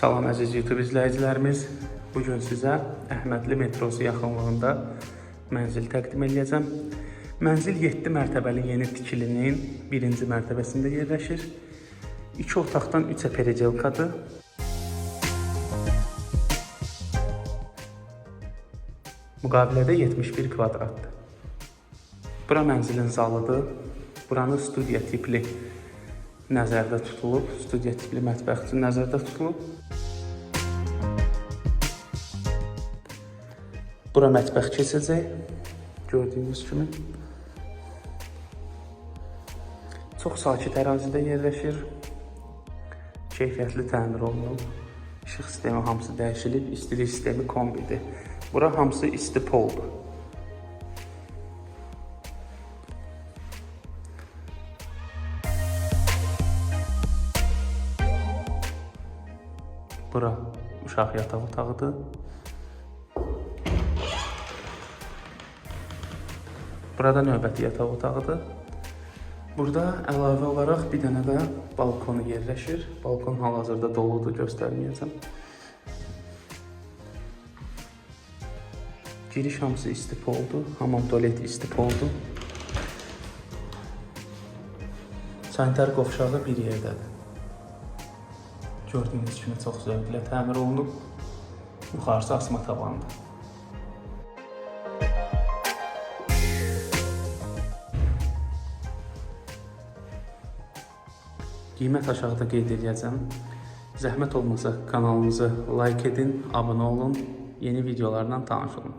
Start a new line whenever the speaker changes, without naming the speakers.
Salam əziz YouTube izləyicilərimiz. Bu gün sizə Əhmədli metrosu yaxınlığında mənzil təqdim edəcəm. Mənzil 7 mərtəbəli yeni tikilinin 1-ci mərtəbəsində yerləşir. 2 otaqdan 3-ə perecelkadır. Müqavilədə 71 kvadratdır. Bura mənzilin zalıdır. Buranı studiya tipli nəzərdə tutulub, studiya tipli mətbəx üçün nəzərdə tutulub. Bura mətbəx keçəcək. Gördüyünüz kimi. Çox sakit ərazidə yerləşir. Keyfiyyətli təmir olunub. İşıq sistemi hamısı dəyişilib, istilik sistemi kombidir. Bura hamısı isti poldur. Bura uşaq yataq otağıdır. Burada növbəti yataq otağıdır. Burada əlavə olaraq bir dənə də balkonu yerləşir. Balkon hal-hazırda doludur, göstərməyəcəm. Giriş hamısı istif oldu. Hamam tualet istif oldu. Sanitar qovşağı bir yerdədir. Gördüyünüz kimi çox zövqlə təmir olunub. Yuxarısı asma tavandır. Qiymət aşağıda qeyd edəcəm. Zəhmət olmasa kanalımızı like edin, abunə olun, yeni videolarla tanış olun.